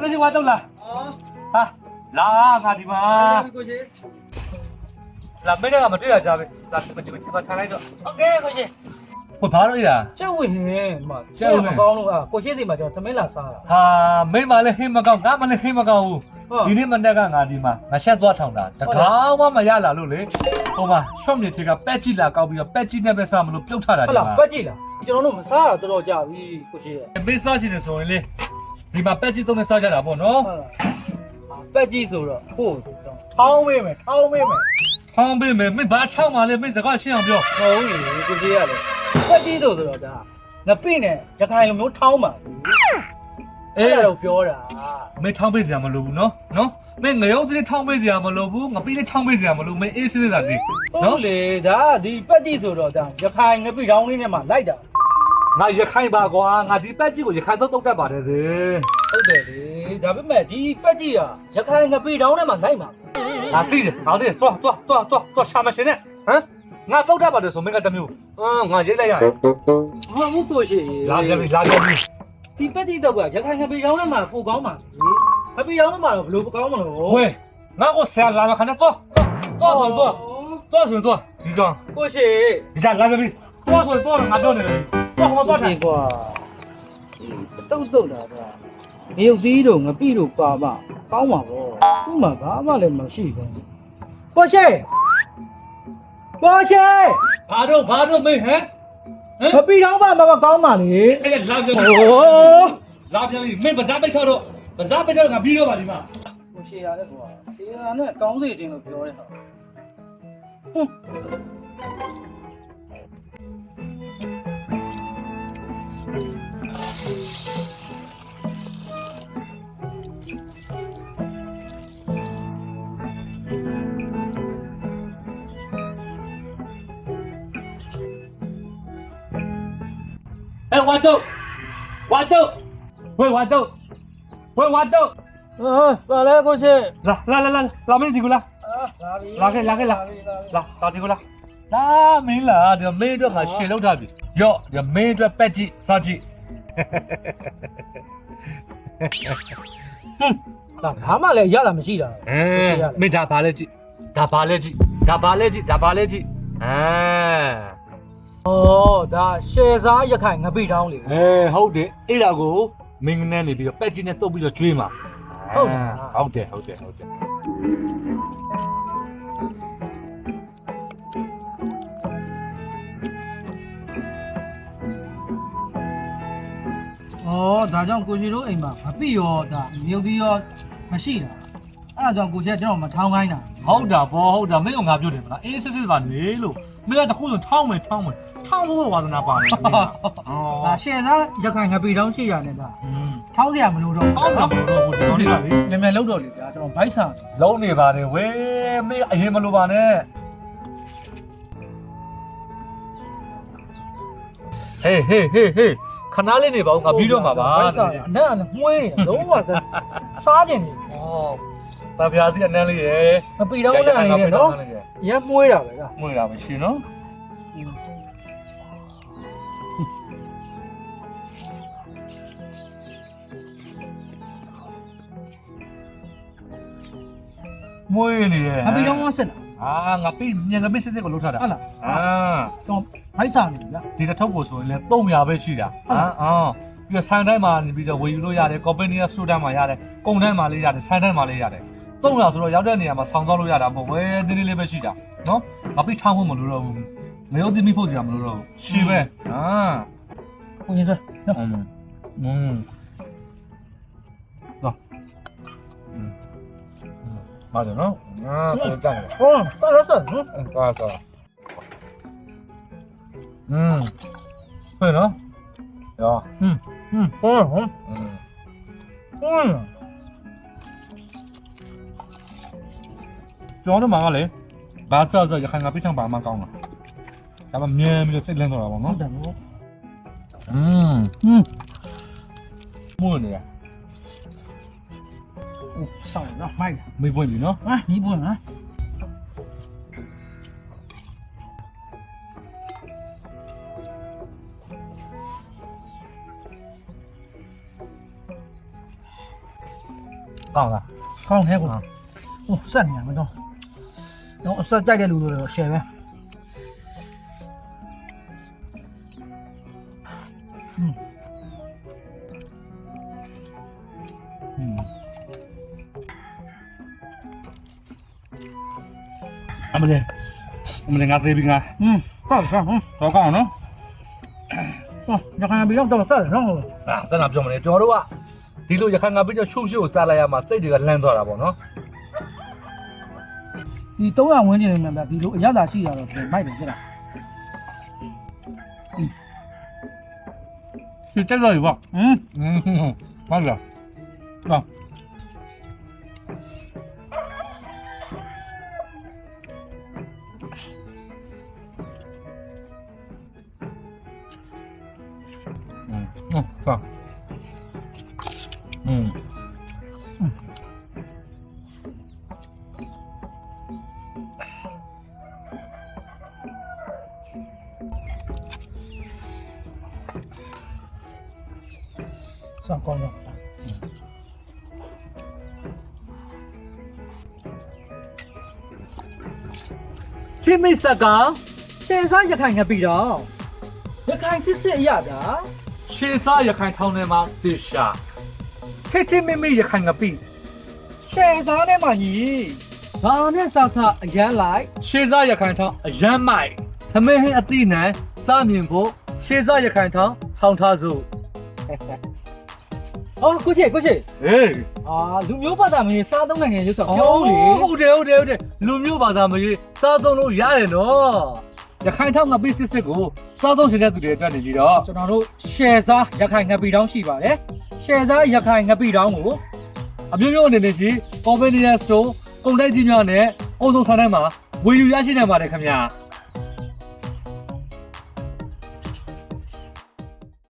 ကလေးဝါတော့လား အော် ဟာလာငါဒီမှာ ကိုကြီး လာမင်းကမတွေ့ရကြပဲလာဒီမှာဒီမှာထားလိုက်တော့ โอเคကိုကြီး ဟိုဘာလို့ရ ကျက်ဝင်ဟင်းမ ကျက်ဝင် မကောင်းလို့อ่ะကိုရှိစီမှာကျွန်တော်သမင်းလာစားတာ ဟာမင်းမလည်းဟင်းမကောင်းငါမလည်းဟင်းမကောင်းဘူး ဟုတ် ဒီနေ့မနေ့ကငါဒီမှာငါရှက်သွားထောင်တာတကောင်းမှမရလာလို့လေဟိုမှာရှော့မြေချေကပက်ကြည့်လာကောက်ပြီးတော့ပက်ကြည့်နဲ့ပဲစားမလို့ပြုတ်ထတာ ဟုတ် ဒီ လား မှာ ပတ်ကြည့်လားကျွန်တော်တို့မစားတာတော်တော်ကြာပြီကိုရှိရဲ့ မေးစားချင်တယ်ဆိုရင်လေ ဒီမှာပက်ကြည့်သုံးနဲ့စားကြတာပေါ့နော်ဟုတ်လားပတ်ကြည့်ဆိုတော့ဟိုထောင်းမေးမယ်ထောင်းမေးမယ်ဟောင်းပေးမယ်မင်းဘာချောက်မှလဲမင်းစကားရှင်းအောင်ပြောဟုတ်လေကိုကြီးရတယ်ပတ်ကြည့်ဆိုတော့ဒါငပိနဲ့ရခိုင်လိုမျိုးထောင်းပါဘူးအဲ့ဒါတော့ပြောတာမင်းထောင်းပေးစရာမလိုဘူးနော်နော်မင်းငရုတ်တိထောင်းပေးစရာမလိုဘူးငပိလေးထောင်းပေးစရာမလိုမင်းအေးစစ်စစ်သာနေဟုနော်တ်လေဒါဒီပတ်ကြည့်ဆိုတော့ဒါရခိုင်ငပိတောင်းလေးနဲ့မှလိုက်တာ ငါရခိုင်ပါကွာငါဒီပက်ကြီးကိုရခိုင်တော့တုတ်တတ်ပါတယ်စေဟုတ်တယ်လေဒါပေမဲ့ဒီပတ်ကြည့်อ่ะရခိုင်ငပိတောင်းနဲ့မှလိုက်မှာငါသိတယ်ငါသိတယ်တွားတွားတွားတွားတွားရှာမရှင်နဲ့ဟမ်ငါတုတ်တတ်ပါတယ်ဆိုမင်းကတမျိုးအင်းငါရိတ်လိုက်ရတယ်ဟာမှုကိုရှိလာပြန်ပြီလာပြန်ပြီဒီပတ်ကြည့်တော့ကရခိုင်ငပိတောင်းနဲ့မှပိုကောင်းပါလေငပိတောင်းနဲ့မှတော့ဘယ်လိုကောင်းမလို့ဝဲငါကိုဆရာလာမခနဲ့တော့တော့ဆိုတော့တော့ဆိုတော့ဒီကောင်ကိုရှိဒီစားလာပြန်ပြီတော့ဆိုတော့ငါပြောနေတယ် တော့ဟောတော့ထိုင်ကွာတုတ်တုတ်တာကွာမြုပ်သီးတို့ငပိတို့ပါမကောင်းပါဗောသူ့မှာဘာမှလည်းမရှိဘူးကိုရှိကိုရှိဘာတော့ဘာတော့မင်းဟမ်ဟမ်ငပိတောင်းမှမကောင်းပါလေအဲ့ဒါလာပြန်ပြီโอ้လာပြန်ပြီမင်းပါစားပိတ်ထားတော့ပါစားပိတ်ထားတော့ငါပြီးတော့ပါဒီမှာကိုရှေ့ရတယ်ကွာရှေ့ရနဲ့ကောင်းစေခြင်းလို့ပြောတဲ့ဟာ 哎，豌豆，豌豆，喂，豌豆，喂，豌豆， ဟာပါလဲကိုရှေ့ 来来来来，老妹子过来， လာပြီ လာခဲ့လာခဲ့လာ 来，老弟过来，လာမင်းလားဒီမင်းအတွက်ငါရှေ့လောက်ထားပြီရော့ဒီမင်းအတွက်ပက်ကြည့်စားကြည့် လာဘာမှလည်းရတာမရှိတာ အဲမင်းဒါဘာလဲကြည့်ဒါဘာလဲကြည့်ဒါဘာလဲကြည့်ဒါဘာလဲကြည့်အဲ ဩ ဒါရှယ်စားရခိုင်ငပိတောင်းလေအဲဟုတ်တယ်အဲ့ဒါကိုမင်းနဲ့နေပြီးတော့ပက်ကြည့်နဲ့တုတ်ပြီးတော့ကျွေးမှာဟုတ်လားဟုတ်တယ်ဟုတ်တယ်ဟုတ်တယ်ဩဒါကြောင့်ကိုရှေ့တို့အိမ်မှာမပိရောဒါမြုပ်သီးရောမရှိတာအဲ့ဒါကြောင့်ကိုရှေ့ကကျွန်တော်မထောင်းခိုင်းတာဟုတ်တာဘောဟုတ်တာမင်းကငါပြောတယ်မလားအေးစစ်စစ်ပါနေလို့ မင်းကတခုဆိုထောင်းမယ်ထောင်းမယ်ထောင်းဖို့ဝါသနာပါမယ်ဒါအော်ရှယ်စားရခိုင်ငပိတောင်းရှိရနေတာอืมထောင်းစရာမလိုတော့ကောင်းစားမလို့တော့ဘူးဒီကောင်လေးကလေမြန်မြန်လောက်တော့လေဗျာကျွန်တော်ဘိုက်ဆာလုံးနေပါတယ်ဝေးမင်းအရင်မလိုပါနဲ့ဟေးဟေးဟေးဟေးခဏလေးနေပါဦးငါပြီးတော့မှာပါဘိုက်ဆာအနက်ကလည်းမှုေးနေလုံးဝစားကျင်နေဩ တာပြားစီအနန်းလေးရယ်ငပိတောင်းလည်းနေတယ်နော်ရမ်းမှုေးတာပဲကမွေးတာမရှိနော်မွေးနေရယ်ငပိတောင်းကစစ်တာအာငါပိညငါပိစစ်စစ်ကိုလှုပ်ထားတာဟုတ်လားအာကျွန်တော်ဘိုက်ဆာနေပြီဗျာဒီတစ်ထုပ်ကိုဆိုရင်လည်း300ပဲရှိတာဟုတ်လားအာပြီးတော့ဆိုင်တိုင်းမှာနေပြီးတော့ဝယ်ယူလို့ရတယ်ကော်ပနီကစတိုတိုင်းမှာရတယ်ကုန်တိုင်းမှာလေးရတယ်ဆိုင်တိုင်းမှာလေးရတယ် တုံးတာဆိုတော့ရောက်တဲ့နေရာမှာဆောင်းသွားလို့ရတာပေါ့ဝဲတင်းတင်းလေးပဲရှိတာနော်နောက်ပြီးထားဖို့မလိုတော့ဘူးမရောသိမိဖို့စရာမလိုတော့ဘူးရှည်ပဲဟာကိုရင်ဆွဲနော်อืมอืมနော်ပါတယ်နော်အာကိုကြောက်တယ်ဟောဆော့ဆော့နော်ကာကာอืมเฮ้ยเนาะยออืมอืมโอ้อืมอืม မြဲပြီးတော့စိတ်လန်းတော့တာပေါ့ဟုတ်နော်တယ်နော်อืมဟွန်းမှုနေရဆောင်းနော်မိုက်တယ်မေးပွင့်ပြီနော်ဟာမီးပွင့်ဟာကောင်းလားကောင်းတယ်ကွာဟိုဆက်နေရမ တော့အဆက်ကြိုက်တဲ့လူတွေတော့ share ပဲအမလေးအမလေးငါစေးပြီးငါอืมကောင်းကောင်းဟုတ်တော့ကောင်းနော်ရခိုင်ပြည်တော့ဆက်တယ်နော်အာဆက်လာပြောမနေကျွန်တော်တို့ကဒီလိုရခိုင်ငါပြည်တော့ရှုပ်ရှုပ်ကိုစားလိုက်ရမှာစိတ်တွေကလန့်သွားတာပေါ့နော် ဒီ300ဝန်းကျင်နေမှာဗျဒီလိုအရသာရှိရတော့ပြန်မိုက်တယ်ဖြစ်တာ是这个有吧？嗯嗯，好了，是吧？嗯嗯，放，嗯。 စောင်းကောင်းတော့ချင်းမိတ်ဆက်ကရှယ်စားရခိုင်ငါပြည်တော့ရခိုင်စစ်စစ်အရတာရှေးစားရခိုင်ထောင်းထဲမှာတေရှာထိတ်ထိတ်မိမိရခိုင်ငပိရှယ်စားနဲ့မှညီဘာနဲ့စားစားအရန်လိုက်ရှေးစားရခိုင်ထောင်းအရမ်းမိုက်သမင်းဟင်းအတိနံစားမြင်ဖို့ရှေးစားရခိုင်ထောင်းဆောင်းထားစို့ အော်ကိုချေကိုချေဟေးအာလူမျိုးဘာသာမင်းစားသုံးနိုင်တယ်ရုပ်ဆောင်ပြောဦးလေဟုတ်တယ်ဟုတ်တယ်ဟုတ်တယ်လူမျိုးဘာသာမကြီးစားသုံးလို့ရတယ်နော်ရခိုင်ထောင်းငပိစစ်စစ်ကိုစားသုံးရှင်တဲ့သူတွေအတွက်နေပြီးတော့ကျွန်တော်တို့ရှယ်စားရခိုင်ငါပြည်တော့ရှိပါတယ်ရှယ်စားရခိုင်ငါပြည်တော့ကိုအမျိုးမျိုးအနေနဲ့ရှိ convenience store ကုန်တိုက်ကြီးများနဲ့အုံဆုံးဆိုင်တိုင်းမှာဝယ်ယူရရှိနိုင်ပါတယ်ခင်ဗျာ